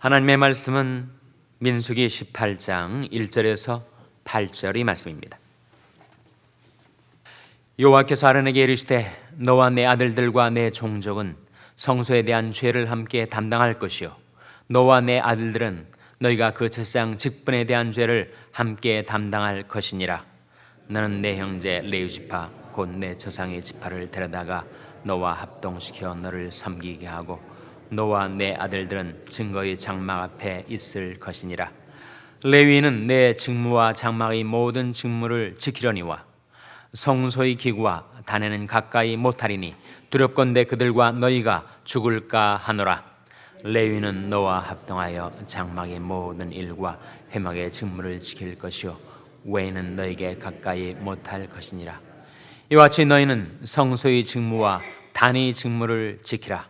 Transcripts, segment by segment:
하나님의 말씀은 민수기 18장 1절에서 8절의 말씀입니다. 여호와께서 아론에게 이르시되 너와 내 아들들과 내 종족은 성소에 대한 죄를 함께 담당할 것이요 너와 내 아들들은 너희가 그 제사장 직분에 대한 죄를 함께 담당할 것이니라 너는 내 형제 레위 지파 곧 내 조상의 지파를 데려다가 너와 합동시켜 너를 섬기게 하고 너와 내 아들들은 증거의 장막 앞에 있을 것이니라. 레위는 내 직무와 장막의 모든 직무를 지키려니와 성소의 기구와 단에는 가까이 못하리니 두렵건대 그들과 너희가 죽을까 하노라. 레위는 너와 합동하여 장막의 모든 일과 회막의 직무를 지킬 것이요 외에는 너에게 가까이 못할 것이니라. 이와 같이 너희는 성소의 직무와 단의 직무를 지키라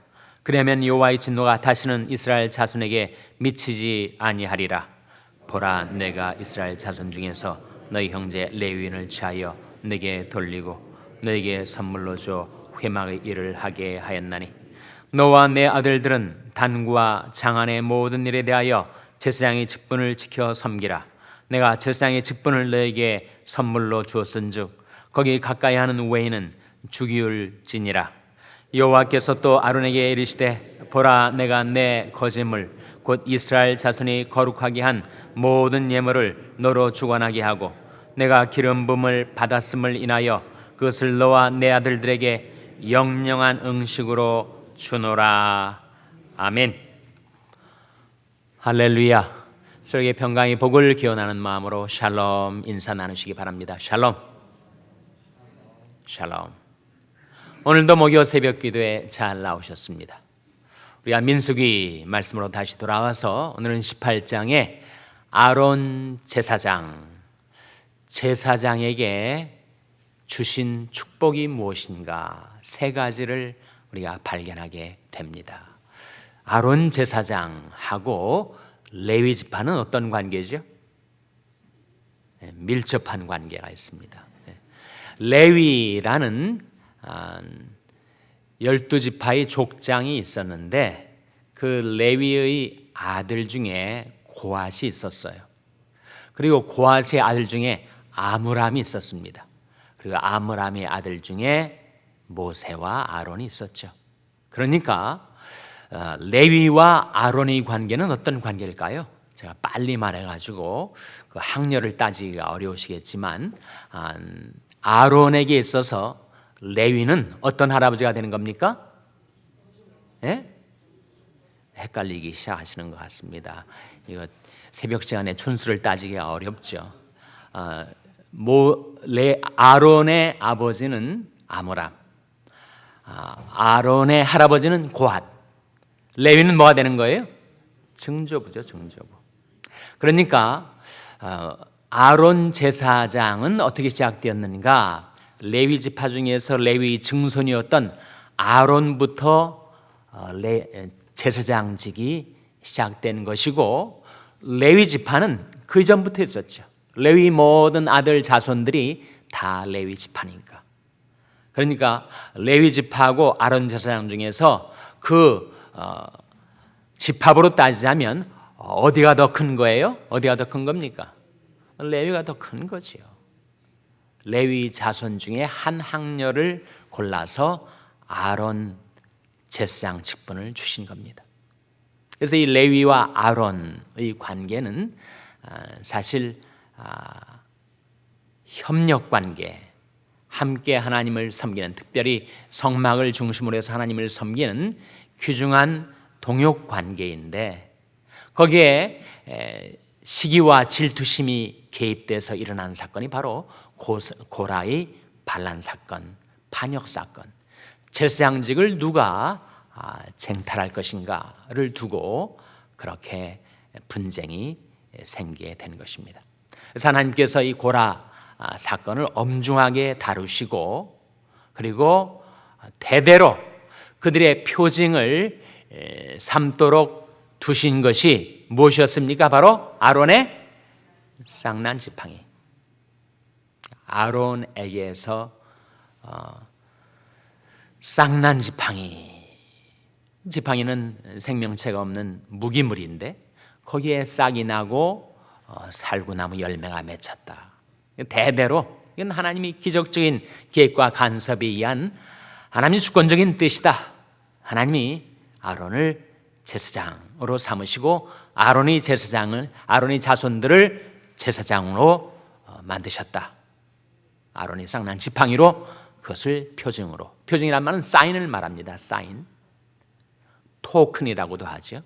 그러면 여호와의 진노가 다시는 이스라엘 자손에게 미치지 아니하리라. 보라 내가 이스라엘 자손 중에서 너희 형제 레위인을 취하여 내게 돌리고 너에게 선물로 줘 회막의 일을 하게 하였나니. 너와 내 아들들은 단과 장안의 모든 일에 대하여 제사장의 직분을 지켜 섬기라. 내가 제사장의 직분을 너에게 선물로 주었은즉 거기 가까이 하는 외에는 죽이울지니라 여호와께서 또 아론에게 이르시되 보라 내가 내 거짓물 곧 이스라엘 자손이 거룩하게 한 모든 예물을 너로 주관하게 하고 내가 기름 부음을 받았음을 인하여 그것을 너와 내 아들들에게 영영한 응식으로 주노라. 아멘. 할렐루야. 서로에게 평강의 복을 기원하는 마음으로 샬롬 인사 나누시기 바랍니다. 샬롬. 샬롬 오늘도 목요 새벽 기도에 잘 나오셨습니다 우리가 민수기 말씀으로 다시 돌아와서 오늘은 18장에 아론 제사장 제사장에게 주신 축복이 무엇인가 세 가지를 우리가 발견하게 됩니다. 아론 제사장하고 레위 지파는 어떤 관계죠? 네, 밀접한 관계가 있습니다. 네. 레위라는 아, 열두 지파의 족장이 있었는데 그 레위의 아들 중에 고앗이 있었어요. 그리고 고앗의 아들 중에 아므람이 있었습니다. 그리고 아므람의 아들 중에 모세와 아론이 있었죠. 그러니까 어, 레위와 아론의 관계는 어떤 관계일까요? 제가 빨리 말해가지고 그 학렬을 따지기가 어려우시겠지만 아, 아론에게 있어서 레위는 어떤 할아버지가 되는 겁니까? 예? 헷갈리기 시작하시는 것 같습니다. 이거 새벽 시간에 촌수를 따지기가 어렵죠. 어, 모, 레, 아론의 아버지는 아모람, 아, 아론의 할아버지는 고핫, 레위는 뭐가 되는 거예요? 증조부죠, 증조부. 그러니까 어, 아론 제사장은 어떻게 시작되었는가? 레위 지파 중에서 레위 증손이었던 아론부터 어, 레, 제사장직이 시작된 것이고 레위 지파는 그 전부터 있었죠. 레위 모든 아들 자손들이 다 레위 지파니까. 그러니까 레위 지파하고 아론 제사장 중에서 그 어, 집합으로 따지자면 어디가 더 큰 거예요? 어디가 더 큰 겁니까? 레위가 더 큰 거지요. 레위 자손 중에 한 학녀를 골라서 아론 제사장 직분을 주신 겁니다. 그래서 이 레위와 아론의 관계는 아, 사실 아, 협력 관계, 함께 하나님을 섬기는 특별히 성막을 중심으로 해서 하나님을 섬기는 귀중한 동역 관계인데 거기에 시기와 질투심이 개입돼서 일어난 사건이 바로 고라의 반란 사건, 반역 사건. 제사장직을 누가 아, 쟁탈할 것인가를 두고 그렇게 분쟁이 생기게 된 것입니다. 하나님께서 이 고라 아, 사건을 엄중하게 다루시고 그리고 대대로 그들의 표징을 삼도록 두신 것이 무엇이었습니까? 바로 아론의 쌍난 지팡이. 아론에게서 어, 쌍난 지팡이 지팡이는 생명체가 없는 무기물인데 거기에 싹이 나고 어, 살구나무 열매가 맺혔다. 대대로 이건 하나님이 기적적인 계획과 간섭에 의한 하나님의 주권적인 뜻이다. 하나님이 아론을 제사장으로 삼으시고 아론이 제사장을 아론의 자손들을 제사장으로 어, 만드셨다. 아론이 쌍난 지팡이로 그것을 표징으로 표징이란 말은 사인을 말합니다. 사인 토큰이라고도 하죠.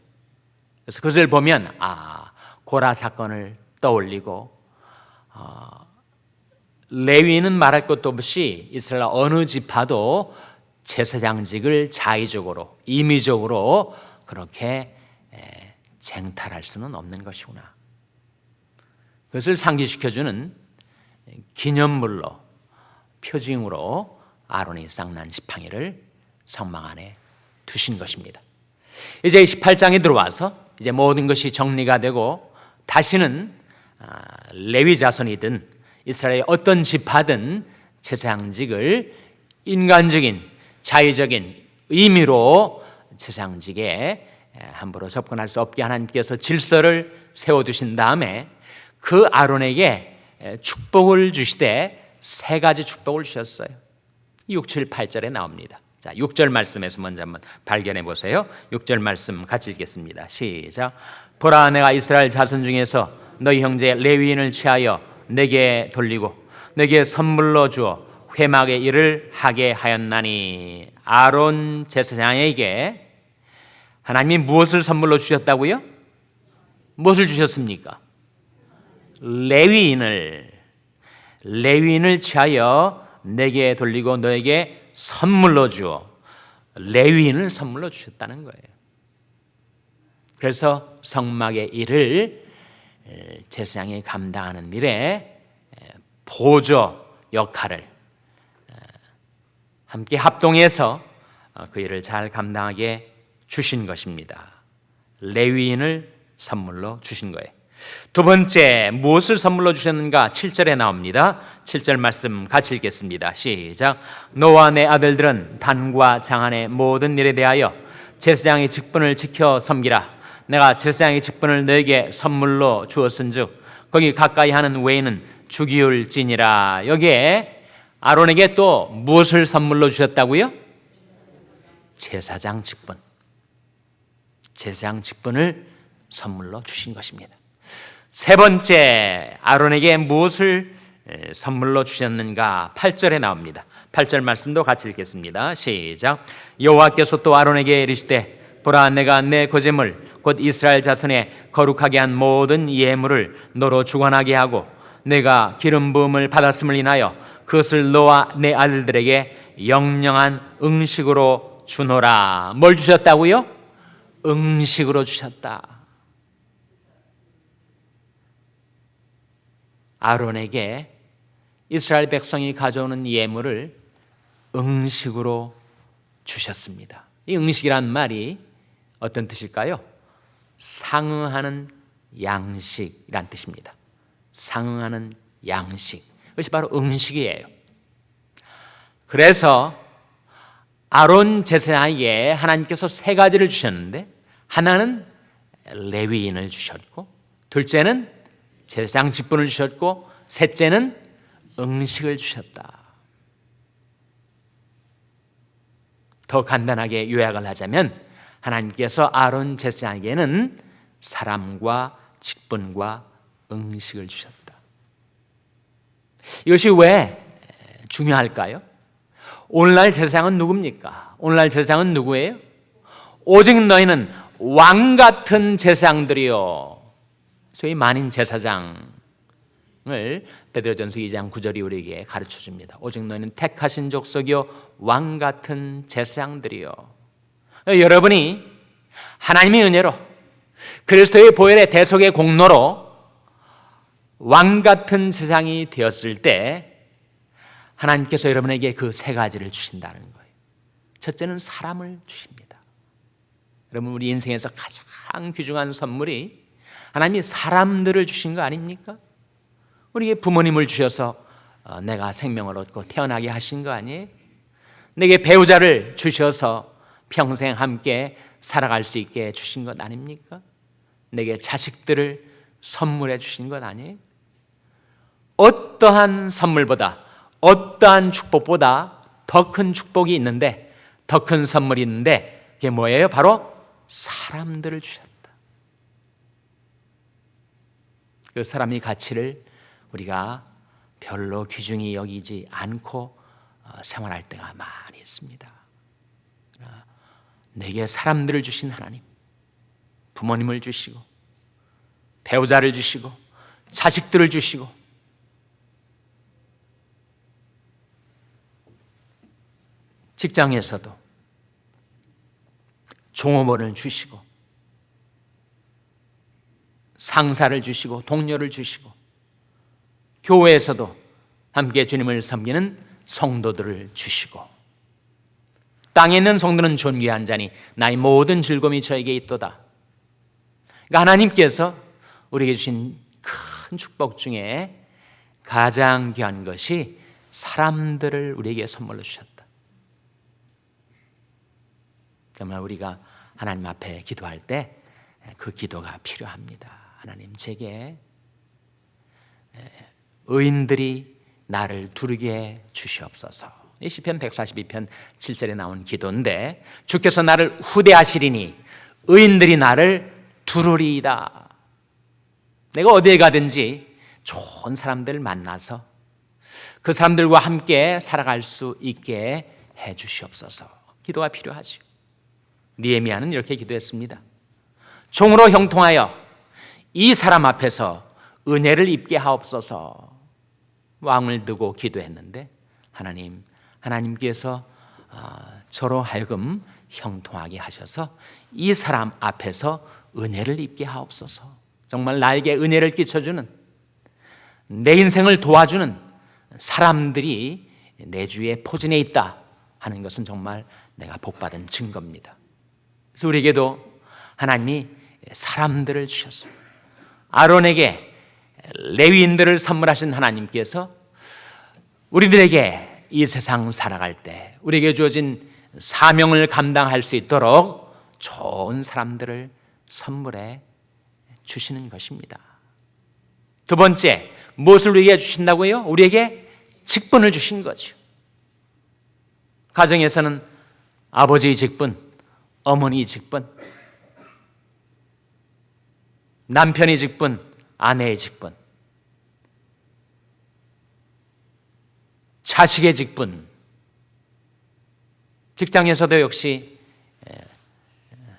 그래서 그것을 보면 아 고라 사건을 떠올리고 어, 레위는 말할 것도 없이 이스라엘 어느 지파도 제사장직을 자의적으로 임의적으로 그렇게 에, 쟁탈할 수는 없는 것이구나. 그것을 상기시켜주는 기념물로 표징으로 아론이 쌍난 지팡이를 성망 안에 두신 것입니다. 이제 18장에 들어와서 이제 모든 것이 정리가 되고 다시는 아, 레위 자손이든 이스라엘 어떤 지파든 제사장직을 인간적인 자의적인 의미로 제사장직에 함부로 접근할 수 없게 하나님께서 질서를 세워 두신 다음에 그 아론에게 축복을 주시되 세 가지 축복을 주셨어요. 6, 7, 8절에 나옵니다. 자, 6절 말씀에서 먼저 한번 발견해 보세요. 6절 말씀 같이 읽겠습니다. 시작. 보라 내가 이스라엘 자손 중에서 너희 형제 레위인을 취하여 내게 돌리고 내게 선물로 주어 회막의 일을 하게 하였나니 아론 제사장에게 하나님이 무엇을 선물로 주셨다고요? 무엇을 주셨습니까? 레위인을 레위인을 취하여 내게 돌리고 너에게 선물로 주어 레위인을 선물로 주셨다는 거예요. 그래서 성막의 일을 제사장이 감당하는 일에 보조 역할을 함께 합동해서 그 일을 잘 감당하게 주신 것입니다. 레위인을 선물로 주신 거예요. 두 번째 무엇을 선물로 주셨는가? 7절에 나옵니다. 7절 말씀 같이 읽겠습니다. 시작. 너와 내 아들들은 단과 장안의 모든 일에 대하여 제사장의 직분을 지켜 섬기라. 내가 제사장의 직분을 너에게 선물로 주었은즉 거기 가까이 하는 외에는 죽이울지니라. 여기에 아론에게 또 무엇을 선물로 주셨다고요? 제사장 직분. 제사장 직분을 선물로 주신 것입니다. 세 번째 아론에게 무엇을 선물로 주셨는가? 8절에 나옵니다. 8절 말씀도 같이 읽겠습니다. 시작. 여호와께서 또 아론에게 이르시되 보라 내가 내 거제물 곧 이스라엘 자손의 거룩하게 한 모든 예물을 너로 주관하게 하고 내가 기름 부음을 받았음을 인하여 그것을 너와 내 아들들에게 영영한 응식으로 주노라. 뭘 주셨다고요? 응식으로 주셨다. 아론에게 이스라엘 백성이 가져오는 예물을 응식으로 주셨습니다. 이 응식이란 말이 어떤 뜻일까요? 상응하는 양식이란 뜻입니다. 상응하는 양식. 그것이 바로 응식이에요. 그래서 아론 제사장에게 하나님께서 세 가지를 주셨는데 하나는 레위인을 주셨고 둘째는 제사장 직분을 주셨고 셋째는 응식을 주셨다. 더 간단하게 요약을 하자면 하나님께서 아론 제사장에게는 사람과 직분과 응식을 주셨다. 이것이 왜 중요할까요? 오늘날 제사장은 누굽니까? 오늘날 제사장은 누구예요? 오직 너희는 왕 같은 제사장들이요. 소위 만인 제사장을 베드로전서 2장 9절이 우리에게 가르쳐 줍니다. 오직 너희는 택하신 족속이요 왕 같은 제사장들이요. 여러분이 하나님의 은혜로 그리스도의 보혈의 대속의 공로로 왕 같은 세상이 되었을 때 하나님께서 여러분에게 그 세 가지를 주신다는 거예요. 첫째는 사람을 주십니다. 여러분 우리 인생에서 가장 귀중한 선물이 하나님이 사람들을 주신 거 아닙니까? 우리에게 부모님을 주셔서 어, 내가 생명을 얻고 태어나게 하신 거 아니에요? 내게 배우자를 주셔서 평생 함께 살아갈 수 있게 주신 것 아닙니까? 내게 자식들을 선물해 주신 것 아니에요? 어떠한 선물보다 어떠한 축복보다 더 큰 축복이 있는데 더 큰 선물이 있는데 그게 뭐예요? 바로 사람들을 주셨다. 그 사람의 가치를 우리가 별로 귀중히 여기지 않고 어, 생활할 때가 많이 있습니다. 어, 내게 사람들을 주신 하나님, 부모님을 주시고, 배우자를 주시고, 자식들을 주시고, 직장에서도 종업원을 주시고, 상사를 주시고, 동료를 주시고, 교회에서도 함께 주님을 섬기는 성도들을 주시고 땅에 있는 성도는 존귀한 자니 나의 모든 즐거움이 저에게 있도다. 그러니까 하나님께서 우리에게 주신 큰 축복 중에 가장 귀한 것이 사람들을 우리에게 선물로 주셨다. 정말 우리가 하나님 앞에 기도할 때 그 기도가 필요합니다. 하나님 제게 의인들이 나를 두르게 주시옵소서. 이 시편 142편 7절에 나온 기도인데 주께서 나를 후대하시리니 의인들이 나를 두르리이다. 내가 어디에 가든지 좋은 사람들 만나서 그 사람들과 함께 살아갈 수 있게 해 주시옵소서. 기도가 필요하죠. 니에미아는 이렇게 기도했습니다. 종으로 형통하여 이 사람 앞에서 은혜를 입게 하옵소서. 왕을 두고 기도했는데 하나님 하나님께서 어, 저로 하여금 형통하게 하셔서 이 사람 앞에서 은혜를 입게 하옵소서. 정말 나에게 은혜를 끼쳐주는 내 인생을 도와주는 사람들이 내 주위에 포진해 있다 하는 것은 정말 내가 복받은 증거입니다. 그래서 우리에게도 하나님이 사람들을 주셨어요. 아론에게 레위인들을 선물하신 하나님께서 우리들에게 이 세상 살아갈 때 우리에게 주어진 사명을 감당할 수 있도록 좋은 사람들을 선물해 주시는 것입니다. 두 번째, 무엇을 우리에게 주신다고요? 우리에게 직분을 주신 거죠. 가정에서는 아버지의 직분, 어머니의 직분, 남편의 직분, 아내의 직분, 자식의 직분, 직장에서도 역시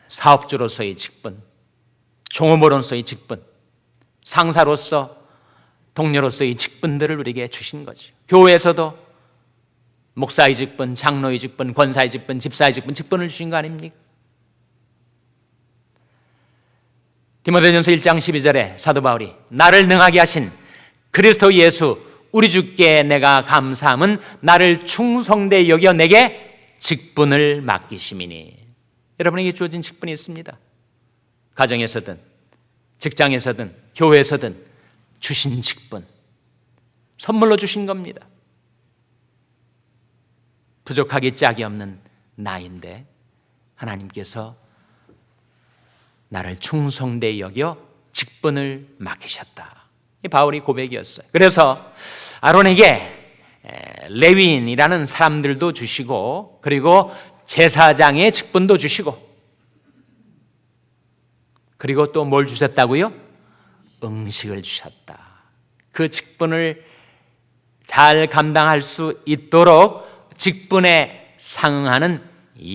사업주로서의 직분, 종업원으로서의 직분, 상사로서 동료로서의 직분들을 우리에게 주신 거죠. 교회에서도 목사의 직분, 장로의 직분, 권사의 직분, 집사의 직분, 직분을 주신 거 아닙니까? 디모데전서 1장 12절에 사도 바울이 나를 능하게 하신 그리스도 예수 우리 주께 내가 감사함은 나를 충성되 여겨 내게 직분을 맡기심이니 여러분에게 주어진 직분이 있습니다. 가정에서든 직장에서든 교회에서든 주신 직분 선물로 주신 겁니다. 부족하기 짝이 없는 나인데 하나님께서 나를 충성되 여겨 직분을 맡기셨다. 이 바울이 고백이었어요. 그래서 아론에게 레위인이라는 사람들도 주시고 그리고 제사장의 직분도 주시고 그리고 또 뭘 주셨다고요? 음식을 주셨다. 그 직분을 잘 감당할 수 있도록 직분에 상응하는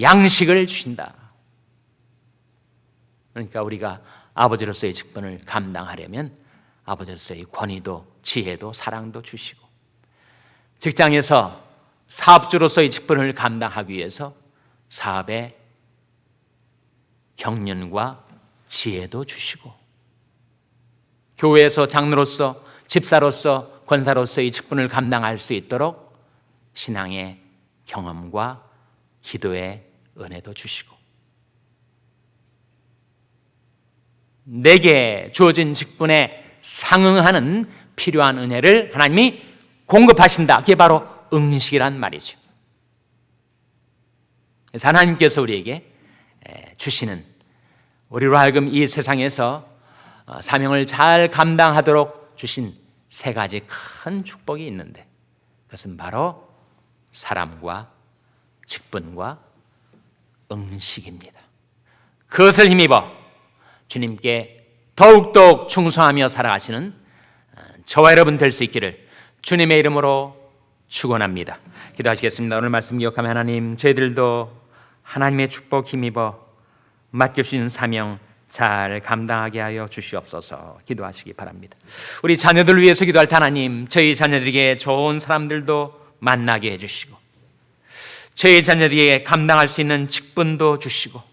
양식을 주신다. 그러니까 우리가 아버지로서의 직분을 감당하려면 아버지로서의 권위도 지혜도 사랑도 주시고 직장에서 사업주로서의 직분을 감당하기 위해서 사업의 경륜과 지혜도 주시고 교회에서 장로로서 집사로서 권사로서의 직분을 감당할 수 있도록 신앙의 경험과 기도의 은혜도 주시고 내게 주어진 직분에 상응하는 필요한 은혜를 하나님이 공급하신다. 그게 바로 음식이란 말이죠. 그래서 하나님께서 우리에게 에, 주시는 우리로 하여금 이 세상에서 어, 사명을 잘 감당하도록 주신 세 가지 큰 축복이 있는데 그것은 바로 사람과 직분과 응식입니다. 그것을 힘입어 주님께 더욱더욱 충성하며 살아가시는 어, 저와 여러분 될 수 있기를 주님의 이름으로 축원합니다. 기도하시겠습니다. 오늘 말씀 기억하며 하나님 저희들도 하나님의 축복 힘입어 맡길 수 있는 사명 잘 감당하게 하여 주시옵소서 기도하시기 바랍니다. 우리 자녀들 위해서 기도할 때 하나님 저희 자녀들에게 좋은 사람들도 만나게 해주시고 저희 자녀들에게 감당할 수 있는 직분도 주시고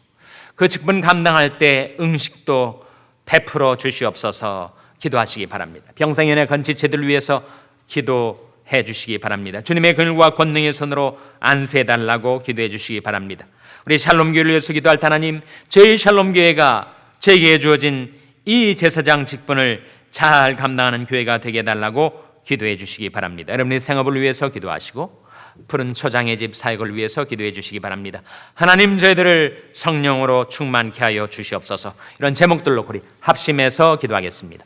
그 직분 감당할 때 응식도 베풀어 주시옵소서 기도하시기 바랍니다. 병상연의 건지체들 위해서 기도해 주시기 바랍니다. 주님의 근과 권능의 손으로 안수해 달라고 기도해 주시기 바랍니다. 우리 샬롬 교회를 위해서 기도할 때 하나님 저희 샬롬 교회가 저에게 주어진 이 제사장 직분을 잘 감당하는 교회가 되게 해달라고 기도해 주시기 바랍니다. 여러분의 생업을 위해서 기도하시고 푸른 초장의 집 사역을 위해서 기도해 주시기 바랍니다. 하나님 저희들을 성령으로 충만케 하여 주시옵소서. 이런 제목들로 우리 합심해서 기도하겠습니다.